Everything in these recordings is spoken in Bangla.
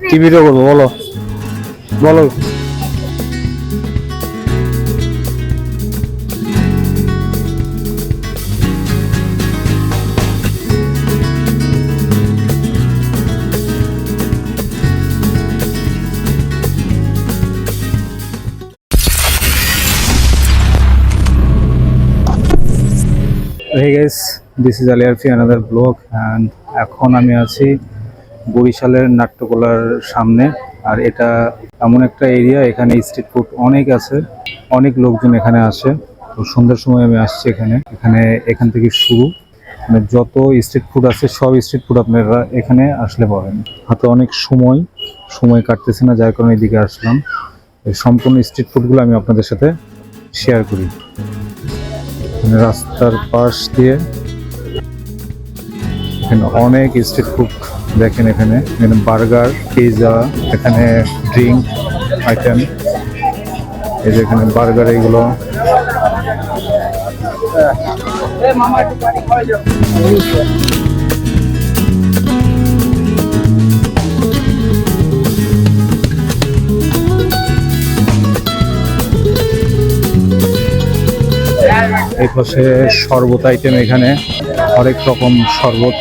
টিভিতে করব, বলো। বলো। এই গেস দিস ইজ আলিয়ার ফি আনাদার ব্লগ অ্যান্ড এখন আমি আছি বরিশালের নাট্যকলার সামনে। আর এটা এমন একটা এরিয়া এখানে স্ট্রিট ফুড অনেক আছে, অনেক লোকজন এখানে আসে। তো সন্ধ্যার সময় আমি আসছি এখানে। এখানে এখান থেকে শুরু। মানে যত স্ট্রিট ফুড আছে, সব স্ট্রিট ফুড আপনারা এখানে আসলে পাবেন। হাতে অনেক সময় সময় কাটতেছে না, যার কারণে এদিকে আসলাম। সম্পূর্ণ স্ট্রিট ফুডগুলো আমি আপনাদের সাথে শেয়ার করি। রাস্তার পাশ দিয়ে এখানে অনেক স্ট্রিট ফুড দেখেন এখানে এখানে বার্গার, পিজা, এখানে ড্রিঙ্ক আইটেম। এই যে এখানে বার্গার এগুলো। এই পাশে শরবত আইটেম এখানে। অনেক রকম শরবত।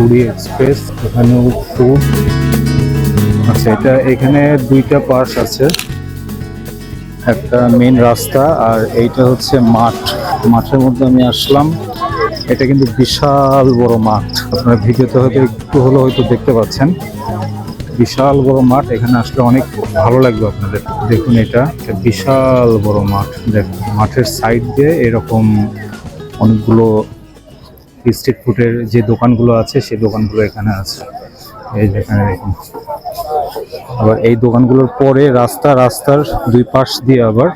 ফুডি এক্সপ্রেস, এখানেও ফুড আচ্ছা এটা এখানে দুইটা পার্স আছে। একটা মেন রাস্তা আর এইটা হচ্ছে মাঠ। মাঠের মধ্যে আমি আসলাম। এটা কিন্তু বিশাল বড় মাঠ। আপনারা ভিডিওতে হয়তো একটু হলেও হয়তো দেখতে পাচ্ছেন। বিশাল বড় মাঠ। এখানে আসলে অনেক ভালো লাগবে আপনাদের। দেখুন এটা। বিশাল বড় মাঠ। দেখুন মাঠের সাইড দিয়ে এরকম অনেকগুলো স্ট্রিট ফুডের যে দোকানগুলো আছে, সেই দোকানগুলো এখানে আছে। এই যেখানে দেখুন। আবার এই দোকানগুলোর পরে রাস্তা, রাস্তার দুই পাশ দিয়ে আবার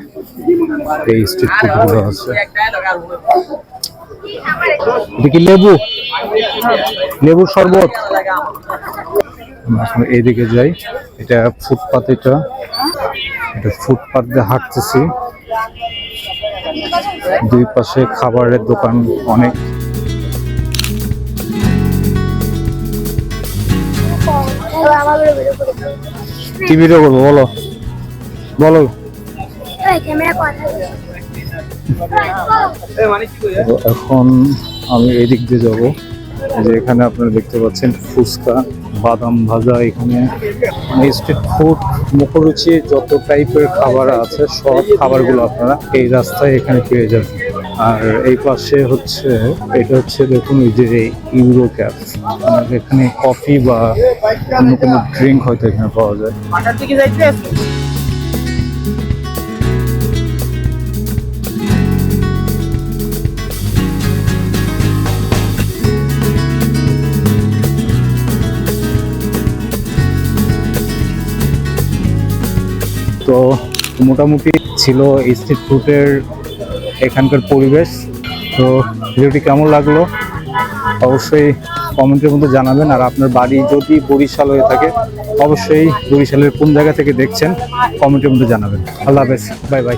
এই স্ট্রিট ফুডগুলো আছে। কি লেবু? লেবুর শরবত? এইদিকে যাই। এটা ফুটপাত এটা। এটা ফুটপাত দিয়ে হাঁটতেছি। দুই পাশে খাবারের দোকান অনেক। কি ভিডিও করব বলো? বলো। ক্যামেরা কথা। তো এখন আমি এদিক দিয়ে যাব। যে এখানে আপনারা দেখতে পাচ্ছেন ফুচকা বাদাম ভাজা এখানে স্ট্রিট ফুড মুখরুচি যত টাইপের খাবার আছে সব খাবারগুলো আপনারা এই রাস্তায় এখানে পেয়ে যাবেন। আর এই পাশে হচ্ছে এটা হচ্ছে দেখুন ওই যে ইউরো ক্যাফ এখানে কফি বা অন্য কোনো ড্রিঙ্ক হয়তো এখানে পাওয়া যায়। তো মোটামুটি ছিল স্ট্রিট ফুডের এখানকার পরিবেশ। তো ভিডিওটি কেমন লাগল? অবশ্যই কমেন্টের মধ্যে জানাবেন। আর আপনার বাড়ি যদি বরিশাল হয়ে থাকে, অবশ্যই বরিশালের কোন জায়গা থেকে দেখছেন, কমেন্টের মধ্যে জানাবেন। আল্লাহ হাফেজ। Bye bye.